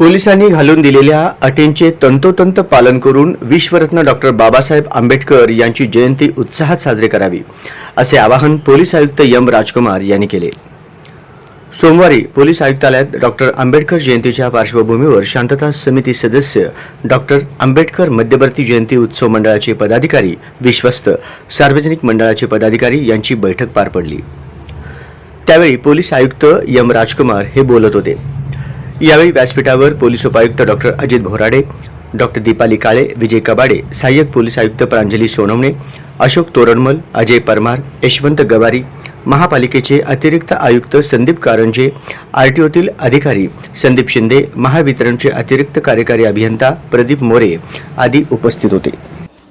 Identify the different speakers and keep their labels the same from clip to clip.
Speaker 1: पोलिसांनी घालून दिलेल्या अटींचे तंतोतंत पालन करून विश्वरत्न डॉक्टर बाबासाहेब आंबेडकर यांची जयंती उत्साहात साजरी करावी असे आवाहन पोलीस आयुक्त यम राजकुमार यांनी केले. सोमवारी पोलीस आयुक्तालयात डॉक्टर आंबेडकर जयंतीच्या पार्श्वभूमीवर शांतता समिती सदस्य डॉक्टर आंबेडकर मध्यवर्ती जयंती उत्सव मंडळाचे पदाधिकारी विश्वस्त सार्वजनिक मंडळाचे पदाधिकारी यांची बैठक पार पडली. त्यावेळी पोलीस आयुक्त यम राजकुमार हे बोलत होते. यावेळी व्यासपीठावर पोलीस उपायुक्त डॉक्टर अजित भोराडे डॉक्टर दीपाली काळे विजय कबाडे सहाय्यक पोलीस आयुक्त प्रांजली सोनवणे अशोक तोरणमल अजय परमार यशवंत गवारी महापालिकेचे अतिरिक्त आयुक्त संदीप कारंजे आरटीओतील अधिकारी संदीप शिंदे महावितरणचे अतिरिक्त कार्यकारी अभियंता प्रदीप मोरे आदी उपस्थित होते.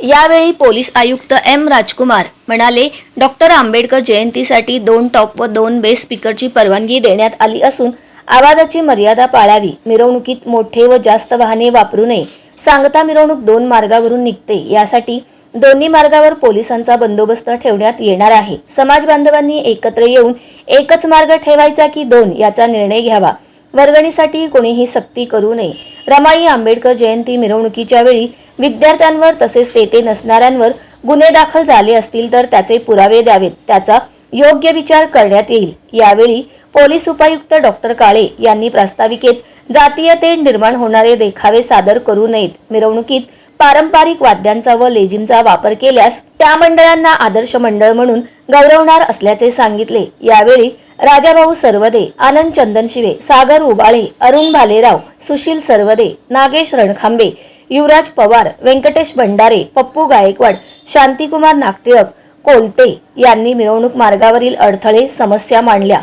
Speaker 2: यावेळी पोलीस आयुक्त एम राजकुमार म्हणाले डॉक्टर आंबेडकर जयंतीसाठी दोन टॉप व दोन बेस स्पीकरची परवानगी देण्यात आली असून आवाजाची मर्यादा पाळावी. मिरवणुकीत मोठे व जास्त वाहने वापरू नये. सांगता मिरवणूक दोन मार्गावरून निघते. यासाठी दोन्ही मार्गावर पोलिसांचा बंदोबस्त ठेवण्यात येणार आहे. समाज बांधवांनी एकत्र येऊन एकच मार्ग ठेवायचा की दोन याचा निर्णय घ्यावा. वर्गणीसाठी कोणीही सक्ती करू नये. रमाई आंबेडकर जयंती मिरवणुकीच्या वेळी विद्यार्थ्यांवर तसेच तेथे नसणाऱ्यांवर गुन्हे दाखल झाले असतील तर त्याचे पुरावे द्यावेत. त्याचा योग्य विचार करण्यात येईल. यावेळी पोलीस उपायुक्त डॉक्टर काळे यांनी प्रास्ताविकेत जातीयते निर्माण होणारे देखावे सादर करू नयेत. मिरवणुकीत पारंपरिक वाद्यांचा व लेझिमचा वापर केल्यास त्या मंडळांना आदर्श मंडळ म्हणून गौरवणार असल्याचे सांगितले. यावेळी राजाभाऊ सर्वदे आनंद चंदन शिवे सागर उबाळे अरुण भालेराव सुशील सर्वदे नागेश रणखांबे युवराज पवार व्यंकटेश भंडारे पप्पू गायकवाड शांतिकुमार नागटिळक कोलते यांनी मिरवणूक मार्गावरील अडथळे समस्या मांडल्या.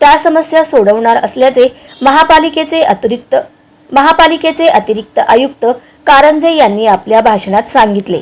Speaker 2: त्या समस्या सोडवणार असल्याचे महापालिकेचे अतिरिक्त महापालिकेचे अतिरिक्त आयुक्त कारंजे यांनी आपल्या भाषणात सांगितले.